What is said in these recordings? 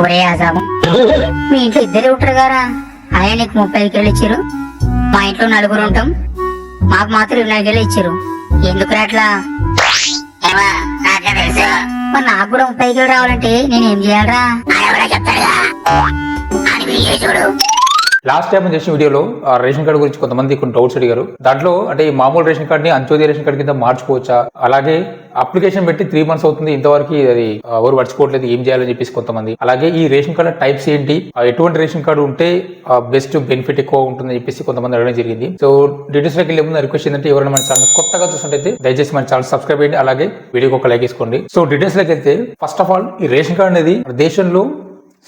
ఒరే ఆజాము మీ ఇంట్లో ఇద్దరే ఉంటారు గారా? ఆయన నీకు ముప్పై ఐదు కేళ్ళు ఇచ్చారు. మా ఇంట్లో నలుగురు ఉంటాం. మాకు మాత్రం ఇరవై నాలుగు కేళ్ళు ఇచ్చారు. ఎందుకు అట్లా మరి నాకు కూడా ముప్పై ఐదు కేళ్ళు రావాలంటే నేను ఏం చేయాలరా చెప్తాడు లాస్ట్ టైం చేసిన వీడియోలో ఆ రేషన్ కార్డు గురించి కొంతమంది కొన్ని డౌట్స్ అడిగారు. దాంట్లో అంటే ఈ మామూలు రేషన్ కార్డ్ని అంత్యోదయ రేషన్ కార్డు కింద మార్చుకోవచ్చా? అలాగే అప్లికేషన్ పెట్టి త్రీ మంత్స్ అవుతుంది ఇంతవరకు అది ఎవరు పడుచుకోవట్లేదు ఏం చేయాలని చెప్పేసి కొంతమంది. అలాగే ఈ రేషన్ కార్డు టైప్స్ ఏంటి? ఎటువంటి రేషన్ కార్డు ఉంటే బెస్ట్ బెనిఫిట్ ఎక్కువ ఉంటుందని చెప్పేసి కొంతమంది అడగడం జరిగింది. సో డీటెయిల్స్లోకి వెళ్ళే ముందు రిక్వెస్ట్ ఏంటంటే ఎవరైనా మన ఛానల్ కొత్తగా చూస్తుంటే దయచేసి మన ఛానల్ సబ్స్క్రైబ్ చేయండి. అలాగే వీడియోకి ఒక లైక్ వేసుకోండి. సో డీటెయిల్స్లోకి వెళ్తే ఫస్ట్ ఆఫ్ ఆల్ ఈ రేషన్ కార్డు అనేది దేశంలో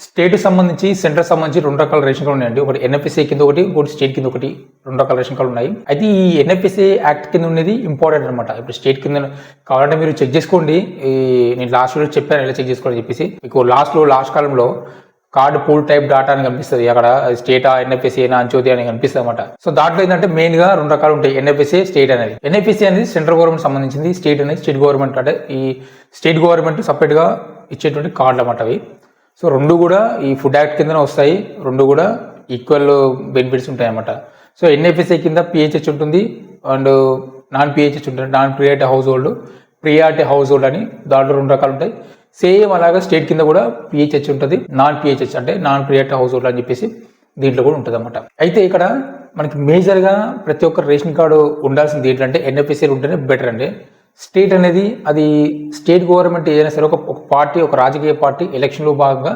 స్టేట్ సంబంధించి సెంటర్ సంబంధించి రెండు రకాల రేషన్ కార్డు ఉన్నాయండి. ఒకటి ఎన్ఎఫ్ఎస్ఏ కింద ఒకటి ఇంకోటి స్టేట్ కింద ఒకటి రెండు రకాల రేషన్ కార్డు ఉన్నాయి. అయితే ఈ ఎన్ఎఫ్ఎస్ఏ యాక్ట్ కింద ఉన్నది ఇంపార్టెంట్ అనమాట ఇప్పుడు స్టేట్ కింద కావాలంటే మీరు చెక్ చేసుకోండి. ఈ నేను లాస్ట్ వీడియో చెప్పాను ఎలా చెక్ చేసుకోవాలని చెప్పేసి. మీకు లాస్ట్లో లాస్ట్ కాలంలో కార్డు పూల్ టైప్ డాటా అని కనిపిస్తుంది. అక్కడ స్టేటా ఎన్ఎఫ్ఎస్ఏ అంచోది అని కనిపిస్తుంది అనమాట సో దాంట్లో ఏంటంటే మెయిన్గా రెండు రకాలు ఉంటాయి. ఎన్ఎఫ్ఎస్ఏ స్టేట్ అనేది. ఎన్ఎఫ్ఎస్ఏ అనేది సెంట్రల్ గవర్నమెంట్ సంబంధించింది. స్టేట్ అనేది స్టేట్ గవర్నమెంట్. అంటే ఈ స్టేట్ గవర్నమెంట్ సపరేట్గా ఇచ్చేటువంటి కార్డులు అన్నమాట అవి. సో రెండు కూడా ఈ ఫుడ్ యాక్ట్ కిందనే వస్తాయి. రెండు కూడా ఈక్వల్ బెనిఫిట్స్ ఉంటాయి అన్నమాట సో ఎన్ఎఫ్ఎస్ఐ కింద పిహెచ్హెచ్ ఉంటుంది. అండ్ నాన్ పిహెచ్హెచ్ ఉంటుంది non priority household priority household అని దాంట్లో రెండు రకాలు ఉంటాయి. సేమ్ అలాగా స్టేట్ కింద కూడా పిహెచ్హెచ్ ఉంటుంది. నాన్ పిహెచ్హెచ్ అంటే నాన్ ప్రియారిటీ హౌస్ హోల్డ్ అని చెప్పేసి దీంట్లో కూడా ఉంటుంది అనమాట అయితే ఇక్కడ మనకి మేజర్గా ప్రతి ఒక్క రేషన్ కార్డు ఉండాల్సింది ఏంటంటే ఎన్ఎఫ్ఎస్ఐలు ఉంటేనే బెటర్ అండి. స్టేట్ అనేది అది స్టేట్ గవర్నమెంట్ ఏదైనా సరే ఒక పార్టీ ఒక రాజకీయ పార్టీ ఎలక్షన్లో భాగంగా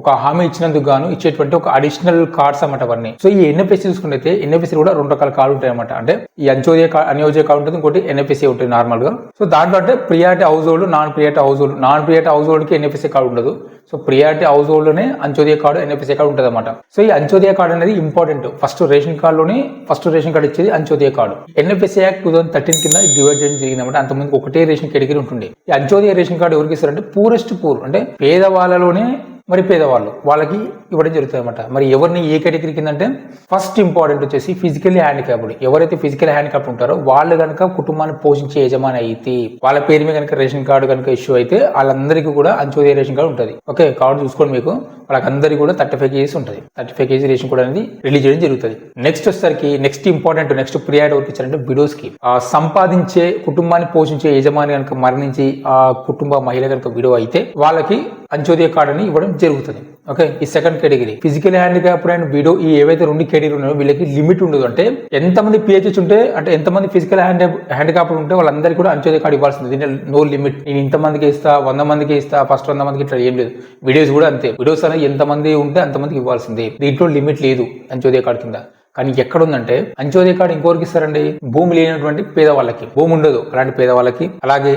ఒక హామీ ఇచ్చినందుకు గాను ఇచ్చేటువంటి ఒక అడిషనల్ కార్డ్స్ అన్నమాట అవన్నీ. సో ఈ ఎన్ఎఫ్ఎస్సి చూసుకుంటే ఎన్ఎఫ్ఎస్సి కూడా రెండు రకాల కార్డు ఉంటాయి అనమాట అంటే ఈ అంచోదయ కార్డ్ అనియోజయ కార్డు ఉంటుంది ఇంకోటి ఎన్ఎఫ్ఎస్సి ఉంటుంది నార్మల్గా. సో దాంట్లో అంటే priority household non priority household non priority house హోల్డ్కి NFSC card ఉండదు సో ప్రియారిటీ హౌస్ హోల్డ్లోనే అంచోదయ కార్డు ఎన్ఎఫ్ఎస్సి కార్డు ఉంటుంది అనమాట సో ఈ అంచోదయ కార్డు అనేది ఇంపార్టెంట్ ఫస్ట్ రేషన్ కార్డు లోనే ఫస్ట్ రేషన్ కార్డు ఇచ్చేది Antyodaya card NFSC act two thousand thirteen కింద divide చేయడం జరిగింది అనమాట అంతమంది ఒకటే రేషన్ కేటగిరీ ఉంటుంది. ఈ అంచోదయ రేషన్ కార్డు ఎవరికి ఇస్తారంటే పూరెస్ట్ పూర్ అంటే పేదవాళ్ళలోనే మరి పేదవాళ్ళు వాళ్ళకి ఇవ్వడం జరుగుతుంది అనమాట మరి ఎవరిని ఏ కేటగిరీ కింద అంటే ఫస్ట్ ఇంపార్టెంట్ వచ్చేసి ఫిజికల్లీ హ్యాండిక్యాప్డ్. ఎవరైతే ఫిజికల్ హ్యాండిక్యాప్ ఉంటారో వాళ్ళు కనుక కుటుంబాన్ని పోషించే యజమాని అయితే వాళ్ళ పేరు మీద కనుక రేషన్ కార్డు కనుక ఇష్యూ అయితే వాళ్ళందరికీ కూడా అంచోదయ రేషన్ కార్డు ఉంటుంది. ఓకే కార్డు చూసుకోండి మీకు. వాళ్ళకందరికీ కూడా థర్టీ ఫైవ్ కేజీస్ ఉంటుంది. Thirty five kg ration card అనేది రిలీజ్ చేయడం జరుగుతుంది. నెక్స్ట్ వచ్చేసరికి నెక్స్ట్ ఇంపార్టెంట్ నెక్స్ట్ ప్రియారిటీ ఎవరికి ఇచ్చారంటే విడోస్కి సంపాదించే కుటుంబాన్ని పోషించే యజమాని కనుక మరణించి ఆ కుటుంబ మహిళ కనుక విడో అయితే వాళ్ళకి అంచోదయ కార్డు అని ఇవ్వడం జరుగుతుంది. ఓకే? ఈ second category physical handicapped and widow ఈ ఏవైతే రెండు కేటగిరీ ఉన్నాయో వీళ్ళకి లిమిట్ ఉండదు. అంటే ఎంతమంది పిహెచ్హెచ్ ఉంటే అంటే ఎంతమంది ఫిజికల్ హ్యాండ్ హ్యాండిక్యాప్డ్ ఉంటే వాళ్ళందరికీ కూడా అంచోదయ కార్డు ఇవ్వాల్సింది. దీంట్లో నో లిమిట్ నేను ఇంతమందికి ఇస్తా వంద మందికి ఇస్తా ఫస్ట్ వంద మందికి ఇట్లా ఏం లేదు. వీడియోస్ కూడా అంతే. వీడియోస్ అనేది ఎంతమంది ఉంటే అంతమందికి ఇవ్వాల్సిందే. దీంట్లో లిమిట్ లేదు అంచోదయ కార్డు కింద. కానీ ఎక్కడ ఉందంటే అంచోదయ కార్డు ఇంకోరికి ఇస్తారండి. భూమి లేనటువంటి పేదవాళ్ళకి. భూమి ఉండదు. అలాంటి పేదవాళ్ళకి. అలాగే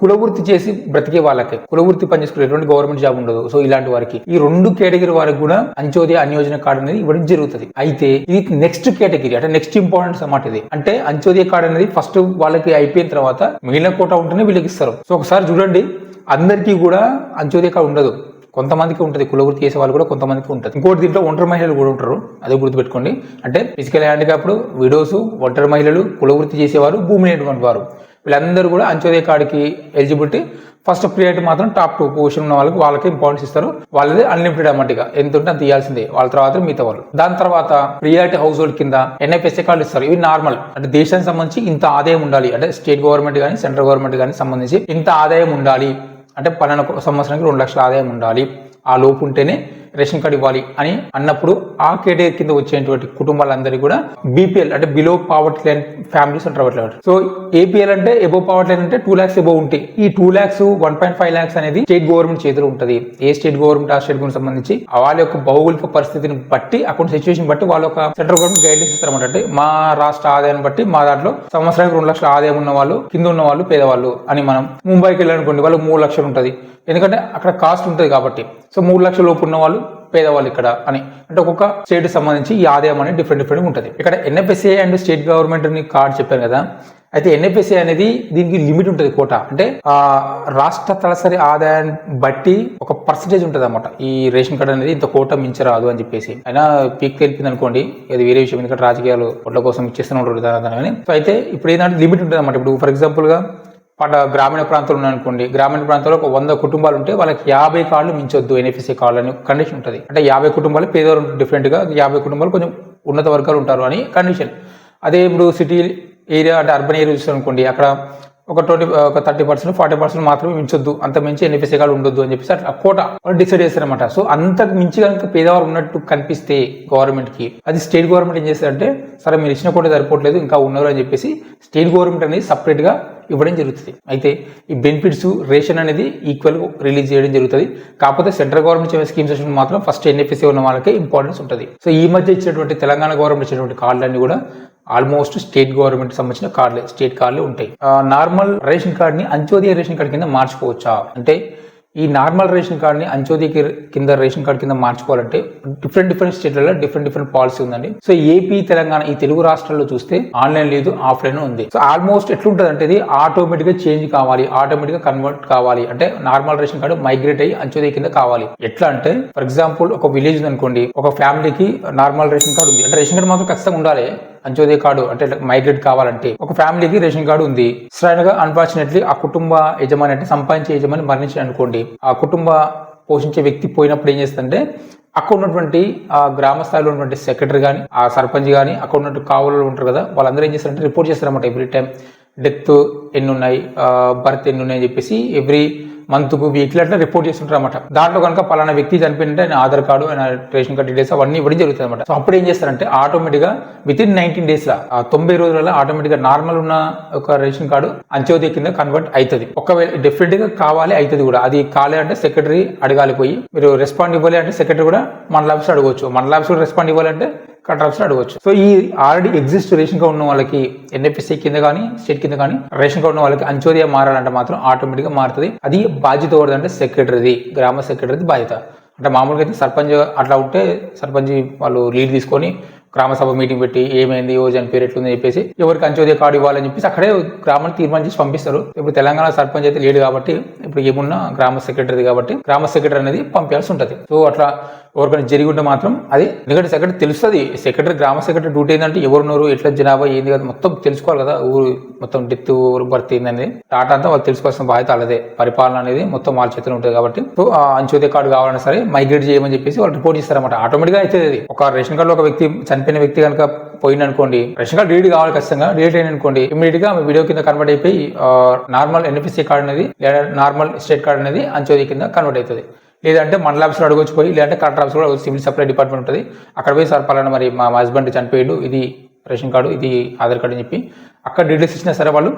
కులవృత్తి చేసి బ్రతికే వాళ్ళకి. కులవృత్తి పనిచేసుకునేటువంటి గవర్నమెంట్ జాబ్ ఉండదు. సో ఇలాంటి వారికి. ఈ రెండు కేటగిరీ వారికి కూడా అంచోదయ అన్యోజన కార్డు అనేది ఇవ్వడం జరుగుతుంది. అయితే ఇది నెక్స్ట్ కేటగిరీ. అంటే నెక్స్ట్ ఇంపార్టెన్స్ అన్నమాట ఇది. అంటే అంచోదయ కార్డు అనేది ఫస్ట్ వాళ్ళకి అయిపోయిన తర్వాత మిగిలిన కోట ఉంటేనే వీళ్ళకి ఇస్తారు. సో ఒకసారి చూడండి. అందరికీ కూడా అంచోదయ కార్డు ఉండదు. కొంతమందికి ఉంటుంది. కులవృత్తి చేసే వాళ్ళు కూడా కొంతమందికి ఉంటుంది. ఇంకోటి దీంట్లో ఒంటరి మహిళలు కూడా ఉంటారు. అదే గుర్తుపెట్టుకోండి. అంటే ఫిజికల్ హ్యాండిక్యాప్డ్ విడోస్ ఒంటరి మహిళలు కులవృత్తి చేసేవారు భూమి లేనటువంటి వారు. వీళ్ళందరూ కూడా అంత్యోదయ కార్డుకి ఎలిజిబిలిటీ ఫస్ట్ ప్రియారిటీ మాత్రం టాప్ టూ పొజిషన్ ఉన్న వాళ్ళకి వాళ్ళకి ఇంపార్టెన్స్ ఇస్తారు. వాళ్ళది అన్లిమిటెడ్ అన్నమాట ఎంత ఉంటే అంత ఇవ్వాల్సిందే వాళ్ళ తర్వాత మిగతా వాళ్ళు. దాని తర్వాత ప్రియారిటీ హౌస్ హోల్డ్ కింద ఎన్ఎఫ్ఎస్ఏ కార్డు ఇస్తారు. ఇవి నార్మల్ అంటే దేశానికి సంబంధించి ఇంత ఆదాయం ఉండాలి. అంటే స్టేట్ గవర్నమెంట్ కానీ సెంట్రల్ గవర్నమెంట్ కానీ సంబంధించి ఇంత ఆదాయం ఉండాలి. అంటే పన్నెండు సంవత్సరానికి రెండు లక్షల ఆదాయం ఉండాలి. ఆ లోపు ఉంటేనే రేషన్ కార్డు ఇవ్వాలి అని అన్నప్పుడు ఆ కేటగిరీ కింద వచ్చేటువంటి కుటుంబాలందరికీ కూడా బీపీఎల్ అంటే బిలో పావర్టీ లైన్ ఫ్యామిలీస్ అంటారు అట్లా సో ఏపీఎల్ అంటే ఎబో పావర్టీ లైన్ అంటే టూ ల్యాక్స్ ఎబో ఉంటాయి ఈ two lakhs one point five lakhs అనేది స్టేట్ గవర్నమెంట్ చేతిలో ఉంటుంది. ఏ స్టేట్ గవర్నమెంట్ ఆ స్టేట్ గవర్నమెంట్ సంబంధించి వాళ్ళ యొక్క భౌగోళిక పరిస్థితిని బట్టి అక్కడ సిచ్యువేషన్ బట్టి వాళ్ళ యొక్క సెంట్రల్ గవర్నమెంట్ గైడ్లైన్స్ ఇస్తారన్నమాట. అంటే మా రాష్ట్ర ఆదాయాన్ని బట్టి మా దాంట్లో సంవత్సరానికి రెండు లక్షల ఆదాయం ఉన్న వాళ్ళు కింద ఉన్న వాళ్ళు పేదవాళ్ళు అని మనం ముంబైకి వెళ్ళాలనుకోండి వాళ్ళు మూడు లక్షలు ఉంటుంది. ఎందుకంటే అక్కడ కాస్ట్ ఉంటుంది కాబట్టి. సో మూడు లక్షల లోపు ఉన్న వాళ్ళు పేదవాళ్ళు ఇక్కడ అని. అంటే ఒక్కొక్క స్టేట్ సంబంధించి ఈ ఆదాయం అనేది డిఫరెంట్ డిఫరెంట్ ఉంటుంది. ఇక్కడ ఎన్ఎఫ్ఎస్ఏ అండ్ స్టేట్ గవర్నమెంట్ని కార్డ్ చెప్పాను కదా. అయితే ఎన్ఎఫ్ఎస్ఏ అనేది దీనికి లిమిట్ ఉంటుంది కోట అంటే ఆ రాష్ట్ర తలసరి ఆదాయాన్ని బట్టి ఒక పర్సంటేజ్ ఉంటుంది అనమాట ఈ రేషన్ కార్డ్ అనేది ఇంత కోట మించరాదు అని చెప్పేసి. అయినా పీక్ తెలిపింది అనుకోండి అది వేరే విషయం. ఎందుకంటే రాజకీయాలు ఓట్ల కోసం ఇచ్చేస్తూనే ఉంటారు కానీ సో అయితే ఇప్పుడు ఏంటంటే లిమిట్ ఉంటుంది అనమాట ఇప్పుడు ఫర్ ఎగ్జాంపుల్గా పడ గ్రామీణ ప్రాంతంలో ఉన్నాయనుకోండి గ్రామీణ ప్రాంతంలో ఒక వంద కుటుంబాలు ఉంటే వాళ్ళకి యాభై కార్డులు మించొద్దు ఎన్ఎఫ్ఎస్ఏ కార్డులు అని కండిషన్ ఉంటుంది. అంటే యాభై కుటుంబాలు పేదవారు డిఫరెంట్గా యాభై కుటుంబాలు కొంచెం ఉన్నత వర్గాలు ఉంటారు అని కండిషన్ అదే ఇప్పుడు సిటీ ఏరియా అంటే అర్బన్ ఏరియా చూసారనుకోండి అక్కడ ఒక ట్వంటీ ఒక థర్టీ పర్సెంట్ ఫార్టీ పర్సెంట్ మాత్రమే మించొద్దు అంత మించి ఎన్ఎఫ్ఎస్ఏ కార్డు ఉండొద్దు అని చెప్పేసి అట్లా కోట వాళ్ళు డిసైడ్ చేస్తారనమాట సో అంతకు మించి కనుక పేదవారు ఉన్నట్టు కనిపిస్తే గవర్నమెంట్కి అది స్టేట్ గవర్నమెంట్ ఏం చేస్తారంటే సరే మీరు ఇచ్చిన కోట సరిపోవట్లేదు ఇంకా ఉన్నారు అని చెప్పేసి స్టేట్ గవర్నమెంట్ అనేది సపరేట్గా ఇవ్వడం జరుగుతుంది. అయితే ఈ బెనిఫిట్స్ రేషన్ అనేది ఈక్వల్ రిలీజ్ చేయడం జరుగుతుంది. కాకపోతే సెంట్రల్ గవర్నమెంట్ ఇచ్చే స్కీమ్స్ వచ్చిన మాత్రం ఫస్ట్ ఎన్ఎఫ్ఎస్ఏ ఉన్న వాళ్ళకే ఇంపార్టెన్స్ ఉంటుంది. సో ఈ మధ్య ఇచ్చినటువంటి తెలంగాణ గవర్నమెంట్ ఇచ్చినటువంటి కార్డులన్నీ కూడా ఆల్మోస్ట్ స్టేట్ గవర్నమెంట్ సంబంధించిన కార్డులే స్టేట్ కార్డులే ఉంటాయి. నార్మల్ రేషన్ కార్డ్ని అంత్యోదయ రేషన్ కార్డ్ కింద మార్చుకోవచ్చా? అంటే ఈ నార్మల్ రేషన్ కార్డ్ని అంచోది కింద రేషన్ కార్డ్ కింద మార్చుకోవాలంటే డిఫరెంట్ డిఫరెంట్ స్టేట్లలో డిఫరెంట్ డిఫరెంట్ పాలసీ ఉందండి. సో ఏపీ తెలంగాణ ఈ తెలుగు రాష్ట్రాల్లో చూస్తే ఆన్లైన్ లేదు ఆఫ్లైన్ ఉంది. సో ఆల్మోస్ట్ ఎట్లుంటుంది అంటే ఇది ఆటోమేటిక్గా చేంజ్ కావాలి ఆటోమేటిక్గా కన్వర్ట్ కావాలి. అంటే నార్మల్ రేషన్ కార్డు మైగ్రేట్ అయ్యి అంచోది కింద కావాలి. ఎట్లా అంటే ఫర్ ఎగ్జాంపుల్ ఒక విలేజ్ ఉంది అనుకోండి ఒక ఫ్యామిలీకి నార్మల్ రేషన్ కార్డు ఉంది. అంటే రేషన్ కార్డు మాత్రం ఖచ్చితంగా ఉండాలి. అంత్యోదయ కార్డు అంటే మైగ్రేట్ కావాలంటే ఒక ఫ్యామిలీకి రేషన్ కార్డు ఉంది. సడన్గా అన్ఫార్చునేట్లీ ఆ కుటుంబ యజమాని అంటే సంపాదించే యజమాని మరణించి అనుకోండి. ఆ కుటుంబ పోషించే వ్యక్తి పోయినప్పుడు ఏం చేస్తుందంటే అక్కడ ఉన్నటువంటి ఆ గ్రామ స్థాయిలో ఉన్నటువంటి సెక్రటరీ కానీ ఆ సర్పంచ్ కానీ అక్కడ ఉన్నటువంటి కావులు ఉంటారు కదా వాళ్ళందరూ ఏం చేస్తారంటే రిపోర్ట్ చేస్తారన్నమాట ఎవ్రీ టైం డెత్ ఎన్ని ఉన్నాయి బర్త్ ఎన్ని ఉన్నాయి అని చెప్పేసి ఎవ్రీ మంత్కు వీక్లీ అట్లా రిపోర్ట్ చేస్తుంటారు అనమాట దాంట్లో కనుక పలానా వ్యక్తి చనిపోయింటే ఆయన ఆధార్ కార్డు ఆయన రేషన్ కార్డు డీటెయిల్స్ అవన్నీ ఇవ్వడం జరుగుతుంది అనమాట సో అప్పుడు ఏం చేస్తారంటే ఆటోమేటిక్గా విత్ ఇన్ నైన్టీన్ డేస్ లా తొంభై రోజులలో ఆటోమేటిక్గా నార్మల్ ఉన్న ఒక రేషన్ కార్డు అంత్యోదయ కింద కన్వర్ట్ అవుతుంది ఒకవేళ డెఫినెట్గా కావాలి అవుతుంది కూడా. అది కాలే అంటే సెక్రటరీ అడగాలి పోయి మీరు రెస్పాండ్ ఇవ్వాలి అంటే సెక్రటరీ కూడా మన ఆఫీస్ అడగవచ్చు మన ఆఫీస్ రెస్పాండ్ ఇవ్వాలంటే కలెక్టర్ అడగవచ్చు సో ఈ ఆల్రెడీ ఎగ్జిస్ట్ రేషన్ కార్డు ఉన్న వాళ్ళకి ఎన్ఎఫ్ఎస్సీ కింద కానీ స్టేట్ కింద కానీ రేషన్ కార్డు ఉన్న వాళ్ళకి అంత్యోదయ మారాలంటే మాత్రం ఆటోమేటిక్గా మారుతుంది. అది బాధ్యత ఎవరిదంటే సెక్రటరీది గ్రామ సెక్రటరీది బాధ్యత. అంటే మామూలుగా అయితే సర్పంచ్ అట్లా ఉంటే సర్పంచ్ వాళ్ళు లీడ్ తీసుకొని గ్రామ సభ మీటింగ్ పెట్టి ఏమైంది యోజన పేరు ఎట్లుందని చెప్పేసి ఎవరికి అంచోదయ కార్డు ఇవ్వాలని చెప్పేసి అక్కడే గ్రామాన్ని తీర్మానం చేసి పంపిస్తారు. ఇప్పుడు తెలంగాణ సర్పంచ్ అయితే లేడు కాబట్టి ఇప్పుడు ఏమున్నా గ్రామ సెక్రటరీ కాబట్టి గ్రామ సెక్రటరీ అనేది పంపించాల్సి ఉంటుంది. సో అట్లా ఎవరికైనా జరిగి ఉంటే మాత్రం అది ఎందుకంటే సెక్రటరీ తెలుస్తుంది. సెక్రటరీ గ్రామ సెక్రటరీ డ్యూటీ ఏంటంటే ఎవరున్నారు ఎట్లా జనాభా ఏంది కదా మొత్తం తెలుసుకోవాలి కదా ఊరు మొత్తం డెత్ ఊరు భర్తీ ఏందనేది. టాటా అంతా వాళ్ళు తెలుసుకోవాల్సిన బాధ్యత వాళ్ళదే. పరిపాలన అనేది మొత్తం వాళ్ళ చేతిలో ఉంటుంది కాబట్టి. సో అంత్యోదయ కార్డు కావాలన్నా సరే మైగ్రేట్ చేయమని చెప్పేసి వాళ్ళు రిపోర్ట్ చేస్తారన్నమాట. ఆటోమేటిక్ అయితే అది. ఒక రేషన్ కార్డులో ఒక వ్యక్తి చనిపోయిన వ్యక్తి కనుక పోయింది అనుకోండి రేషన్ కార్డు డీడీ కావాలి ఖచ్చితంగా డీడీ అయిన అనుకోండి ఇమీడియట్గా వీడియో కింద కన్వర్ట్ అయిపోయి నార్మల్ ఎన్ఎఫ్ఎస్సీ కార్డు అనేది లేదా నార్మల్ స్టేట్ కార్డు అనేది అంత్యోదయ కింద కన్వర్ట్ అవుతుంది లేదంటే మండల ఆఫీస్లో అడగొచ్చి పోయి లేదంటే కలెక్టర్ ఆఫీస్ కూడా సివిల్ సప్లై డిపార్ట్మెంట్ ఉంటుంది. అక్కడ పోయి సార్ పలానా మరి మా హస్బెండ్ చనిపోయాడు ఇది రేషన్ కార్డు ఇది ఆధార్ కార్డు అని చెప్పి. అక్కడ డీటెయిల్స్ ఇచ్చినా సరే వాళ్ళు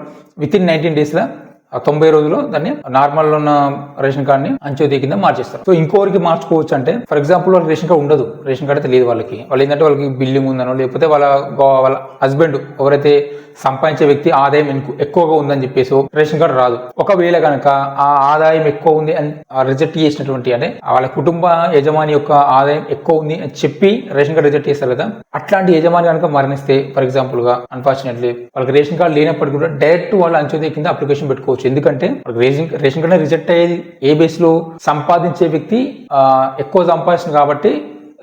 విత్ ఇన్ నైన్టీన్ డేస్లో ఆ తొంభై రోజుల్లో దాన్ని నార్మల్ ఉన్న రేషన్ కార్డ్ని అంత్యోదయ కింద మార్చేస్తారు. సో ఇంకోరికి మార్చుకోవచ్చు అంటే ఫర్ ఎగ్జాంపుల్ వాళ్ళకి రేషన్ కార్డు ఉండదు. రేషన్ కార్డు అయితే లేదు వాళ్ళకి. వాళ్ళు ఏంటంటే వాళ్ళకి బిల్డింగ్ ఉందనో లేకపోతే వాళ్ళ గో- వాళ్ళ హస్బెండ్ ఎవరైతే సంపాదించే వ్యక్తి ఆదాయం ఎక్కువగా ఉందని చెప్పేసి రేషన్ కార్డు రాదు. ఒకవేళ కనుక ఆ ఆదాయం ఎక్కువ ఉంది అని రిజెక్ట్ చేసినటువంటి అంటే వాళ్ళ కుటుంబ యజమాని యొక్క ఆదాయం ఎక్కువ ఉంది అని చెప్పి రేషన్ కార్డు రిజెక్ట్ చేస్తారు కదా అట్లాంటి యజమాని కనుక మరణిస్తే ఫర్ ఎగ్జాంపుల్గా అన్ఫార్చునేట్లీ వాళ్ళకి రేషన్ కార్డు లేనప్పటికీ కూడా డైరెక్ట్ వాళ్ళ అంత్యోదయ కింద అప్లికేషన్ పెట్టుకోవచ్చు. ఎందుకంటే రేషన్ రేషన్ కార్డు రిజెక్ట్ అయ్యేది ఏ బేస్లో సంపాదించే వ్యక్తి ఆ, ఎక్కువ సంపాదిస్తుంది కాబట్టి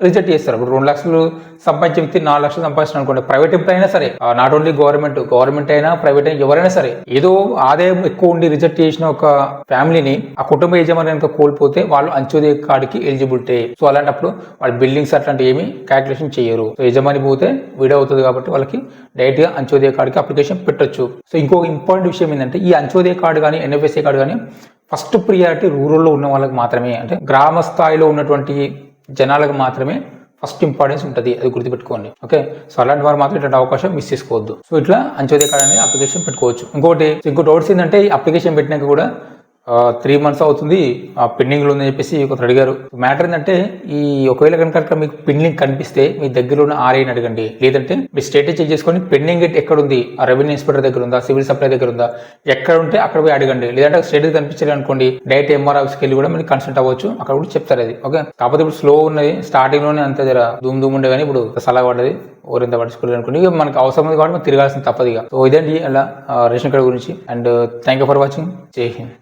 రిజెక్ట్ చేస్తారు. ఇప్పుడు రెండు లక్షలు సంపాదించే వ్యక్తి నాలుగు లక్షలు సంపాదించిన అనుకోండి ప్రైవేట్ ఎంప్లాయ్ అయినా సరే నాట్ ఓన్లీ గవర్నమెంట్ గవర్నమెంట్ అయినా ప్రైవేట్ అయినా ఎవరైనా సరే ఏదో ఆదాయం ఎక్కువ ఉండి రిజెక్ట్ చేసిన ఒక ఫ్యామిలీని ఆ కుటుంబ యజమాని కోల్పోతే వాళ్ళు అంత్యోదయ కార్డుకి ఎలిజిబిలిటీ. సో అలాంటప్పుడు వాళ్ళ బిల్డింగ్స్ అట్లాంటివి ఏమి క్యాల్కులేషన్ చేయరు. సో యజమాని పోతే విడో అవుతుంది కాబట్టి వాళ్ళకి డైరెక్ట్గా అంత్యోదయ కార్డుకి అప్లికేషన్ పెట్టొచ్చు. సో ఇంకో ఇంపార్టెంట్ విషయం ఏంటంటే ఈ అంత్యోదయ కార్డు కానీ ఎన్ఎఫ్ఎస్ఏ కార్డు కానీ ఫస్ట్ ప్రియారిటీ రూరల్లో ఉన్న వాళ్ళకి మాత్రమే. అంటే గ్రామ స్థాయిలో ఉన్నటువంటి జనాలకు మాత్రమే ఫస్ట్ ఇంపార్టెన్స్ ఉంటుంది అది గుర్తుపెట్టుకోండి. ఓకే సో అలాంటి వారు మాత్రం ఇట్లాంటి అవకాశం మిస్ చేసుకోవద్దు. సో ఇట్లా అంత్యోదయ కార్డ్ అనేది అప్లికేషన్ పెట్టుకోవచ్చు. ఇంకోటి ఇంకో డౌట్స్ ఏంటంటే ఈ అప్లికేషన్ పెట్టినాక కూడా త్రీ మంత్స్ అవుతుంది. ఆ పెండింగ్లో ఉందని చెప్పేసి ఒకరు అడిగారు. మ్యాటర్ ఏంటంటే ఈ ఒకవేళ కనుక మీకు పెండింగ్ కనిపిస్తే మీ దగ్గర ఉన్న ఆర్ఐని అడగండి. లేదంటే మీ స్టేటస్ చెక్ చేసుకొని పెండింగ్ ఎక్కడ ఉంది ఆ రెవెన్యూ ఇన్స్పెక్టర్ దగ్గర ఉందా? సివిల్ సప్లై దగ్గర ఉందా? ఎక్కడ ఉంటే అక్కడ పోయి అడగండి. లేదంటే స్టేటస్ కనిపించలేదు అనుకోండి డైరెక్ట్ ఎంఆర్ ఆఫీస్కి వెళ్ళి కూడా మీరు కన్సల్ట్ అవ్వచ్చు. అక్కడ కూడా చెప్తారు అది. ఓకే కాకపోతే ఇప్పుడు స్లో ఉన్నది స్టార్టింగ్లోనే అంత జర ధూమ్ ధూమ్ ఉండే కానీ ఇప్పుడు సలహా పడ్డది. ఓరింత పడుచుకోలేదు అనుకోండి. ఇక మనకు అవసరం ఉంది కాబట్టి మనం తిరగాల్సిన తప్పదు ఇక. సో ఇదండి అలా రేషన్ కార్డు గురించి. And thank you for watching జై హింద్.